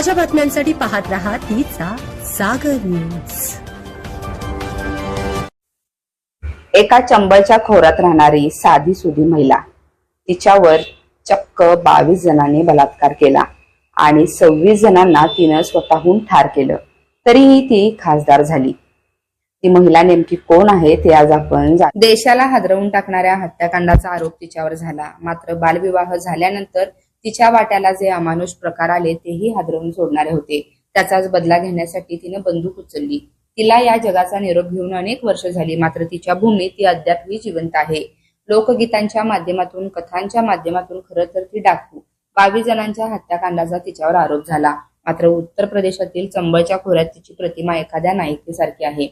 ताज्या बातम्यांसाठी पाहत रहा तिचा सागर न्यूज. एका चंबळच्या खोऱ्यात राहणारी साधी सुधी महिला तिच्यावर चक्क बावीस जणांनी बलात्कार केला आणि सव्वीस जणांना तिनं स्वतःहून ठार केलं. तरीही ती खासदार झाली. ती महिला नेमकी कोण आहे ते आज आपण देशाला हादरवून टाकणाऱ्या हत्याकांडाचा आरोप तिच्यावर झाला. मात्र बालविवाह झाल्यानंतर तिच्या वाट्याला जे अमानुष प्रकार आले तेही हादरवून सोडणारे होते. त्याचाच बदला घेण्यासाठी तिनं बंदूक उचलली. तिला या जगाचा निरोप घेऊन अनेक वर्ष झाली मात्र तिच्या भूमीत ती अद्यापही जिवंत आहे. लोकगीतांच्या माध्यमातून कथांच्या माध्यमातून खरं तर ती डाकू. बावीस जणांच्या हत्याकांडाचा तिच्यावर आरोप झाला. मात्र उत्तर प्रदेशातील चंबळच्या खोऱ्यात तिची प्रतिमा एखाद्या नायिकेसारखी आहे.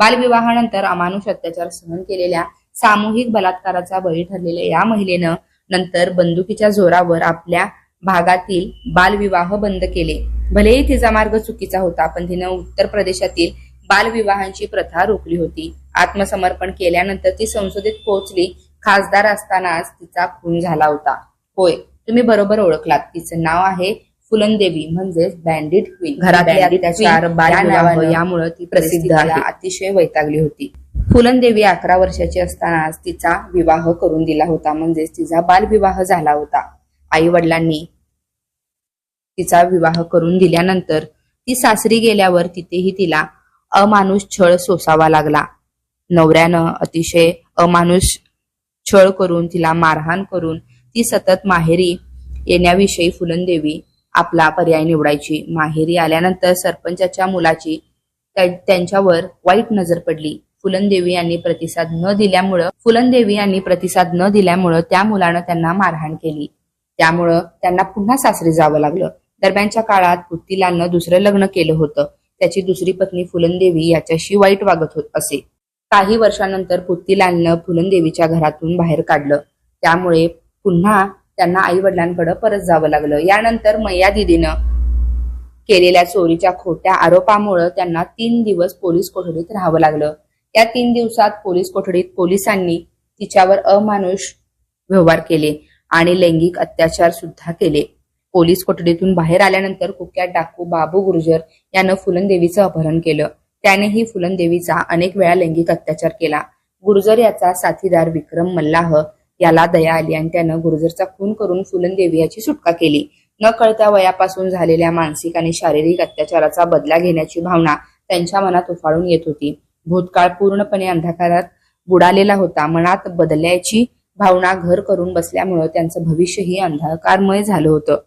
बालविवाहानंतर अमानुष अत्याचार सहन केलेल्या सामूहिक बलात्काराचा बळी ठरलेल्या या महिलेनं नंतर बंदुकीच्या जोरावर आपल्या भागातील बालविवाह बंद केले. भलेही तिचा मार्ग चुकीचा होता पण तिनं उत्तर प्रदेशातील बालविवाहांची प्रथा रोखली होती. आत्मसमर्पण केल्यानंतर ती संसदेत पोहोचली. खासदार असतानाच तिचा खून झाला होता. होय तुम्ही बरोबर ओळखलात. तिचं नाव आहे फुलनदेवी म्हणजेच बँडिट क्वीन बालविवाह यामुळे ती प्रसिद्ध अतिशय वैतागली होती. फुलनदेवी अकरा वर्षाची असतानाच तिचा विवाह करून दिला होता. म्हणजेच तिचा बालविवाह झाला होता. आई वडिलांनी तिचा विवाह करून दिल्यानंतर ती सासरी गेल्यावर तिथेही तिला अमानुष छळ सोसावा लागला. नवऱ्यानं अतिशय अमानुष छळ करून तिला मारहाण करून ती सतत माहेरी येण्याविषयी फुलनदेवी आपला पर्याय निवडायची. माहेरी आल्यानंतर सरपंचाच्या मुलाची त्यांच्यावर वाईट नजर पडली. फुलनदेवी यांनी प्रतिसाद न दिल्यामुळं फुलनदेवी यांनी प्रतिसाद न दिल्यामुळं त्या मुलानं त्यांना मारहाण केली. त्यामुळं त्यांना पुन्हा सासरी जावं लागलं. दरम्यानच्या काळात पुत्तीलालनं दुसरं लग्न केलं होतं. त्याची दुसरी पत्नी फुलनदेवी याच्याशी वाईट वागत होत असे. काही वर्षानंतर पुत्तीलालनं फुलनदेवीच्या घरातून बाहेर काढलं. त्यामुळे पुन्हा त्यांना आई वडिलांकडे परत जावं लागलं. यानंतर मैया दिदीनं केलेल्या चोरीच्या खोट्या आरोपामुळे त्यांना तीन दिवस पोलीस कोठडीत राहावं लागलं. या तीन दिवसात पोलीस कोठडीत पोलिसांनी तिच्यावर अमानुष व्यवहार केले आणि लैंगिक अत्याचार सुद्धा केले. पोलीस कोठडीतून बाहेर आल्यानंतर कुख्यात डाकू बाबू गुर्जर यानं फुलनदेवीचं अपहरण केलं. त्यानेही फुलनदेवीचा अनेक वेळा लैंगिक अत्याचार केला. गुर्जर याचा साथीदार विक्रम मल्लाह याला दया आली आणि त्यानं गुर्जरचा खून करून फुलनदेवी याची सुटका केली. न कळत्या वयापासून झालेल्या मानसिक आणि शारीरिक अत्याचाराचा बदला घेण्याची भावना त्यांच्या मनात उफाळून येत होती. भूतकाळ पूर्णपणे अंधकारात बुडालेला होता. मनात बदल्याची भावना घर करून बसल्यामुळं त्यांचं भविष्यही अंधकारमय झालं होतं.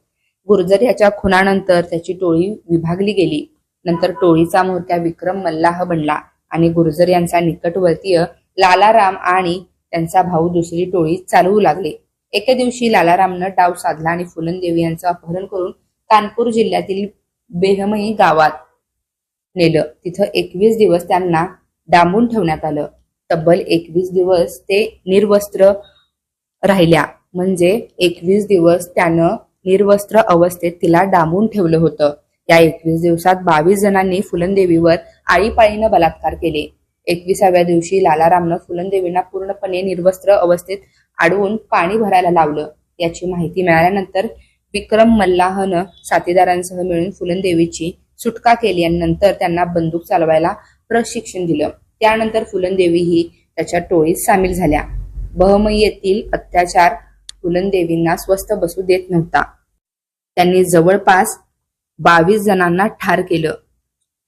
गुर्जर याच्या खुनानंतर त्याची टोळी विभागली गेली. नंतर टोळीचा मोर्चा विक्रम मल्लाह बनला आणि गुर्जर यांचा निकटवर्तीय लालाराम आणि त्यांचा भाऊ दुसरी टोळी चालवू लागले. एके दिवशी लालारामनं डाव साधला आणि फुलनदेवी यांचं अपहरण करून कानपूर जिल्ह्यातील बेहमई गावात नेलं. तिथं एकवीस दिवस त्यांना डांबून ठेवण्यात आलं. तब्बल एकवीस दिवस ते निर्वस्त्र राहिल्या. म्हणजे एकवीस दिवस त्यानं निर्वस्त्र अवस्थेत तिला डांबून ठेवलं होतं. या एकवीस दिवसात बावीस जणांनी फुलंदेवीवर आळीपाळीनं बलात्कार केले. एकविसाव्या दिवशी लालारामनं फुलंदेवींना पूर्णपणे निर्वस्त्र अवस्थेत अडवून पाणी भरायला लावलं. याची माहिती मिळाल्यानंतर विक्रम मल्लाहनं साथीदारांसह मिळून फुलंदेवीची सुटका केली आणि नंतर त्यांना बंदूक चालवायला प्रशिक्षण दिलं. त्यानंतर फुलनदेवी ही त्याच्या टोळीत सामील झाल्या. बहमई येथील अत्याचार फुलनदेवींना स्वस्थ बसू देत नव्हता. त्यांनी जवळपास बावीस जणांना ठार केलं.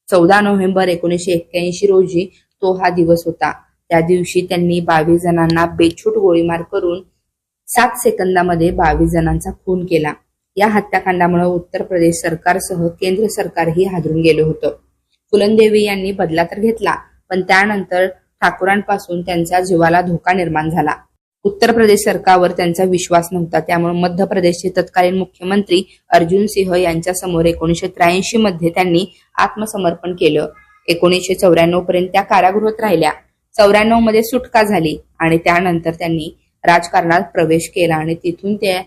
चौदा नोव्हेंबर एकोणीसशे एक्क्याऐंशी रोजी तो हा दिवस होता. त्या दिवशी त्यांनी बावीस जणांना बेछूट गोळीमार करून सात सेकंदामध्ये बावीस जणांचा खून केला. या हत्याकांडामुळे उत्तर प्रदेश सरकारसह केंद्र सरकारही हादरून गेलं होतं. फुलनदेवी यांनी बदला तर घेतला पण त्यानंतर ठाकूरांपासून त्यांच्या जीवाला धोका निर्माण झाला. उत्तर प्रदेश सरकारवर त्यांचा विश्वास नव्हता त्यामुळे मध्य प्रदेशचे तत्कालीन मुख्यमंत्री अर्जुन सिंह यांच्या समोर एकोणीशे त्र्याऐंशी मध्ये त्यांनी आत्मसमर्पण केलं. एकोणीशे चौऱ्याण्णव पर्यंत त्या कारागृहात राहिल्या. चौऱ्याण्णवमध्ये सुटका झाली आणि त्यानंतर त्यांनी राजकारणात प्रवेश केला आणि तिथून त्या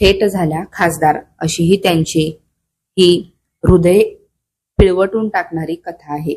थेट झाल्या खासदार अशी ही त्यांची ही हृदय पिळवटून टाकणारी कथा आहे.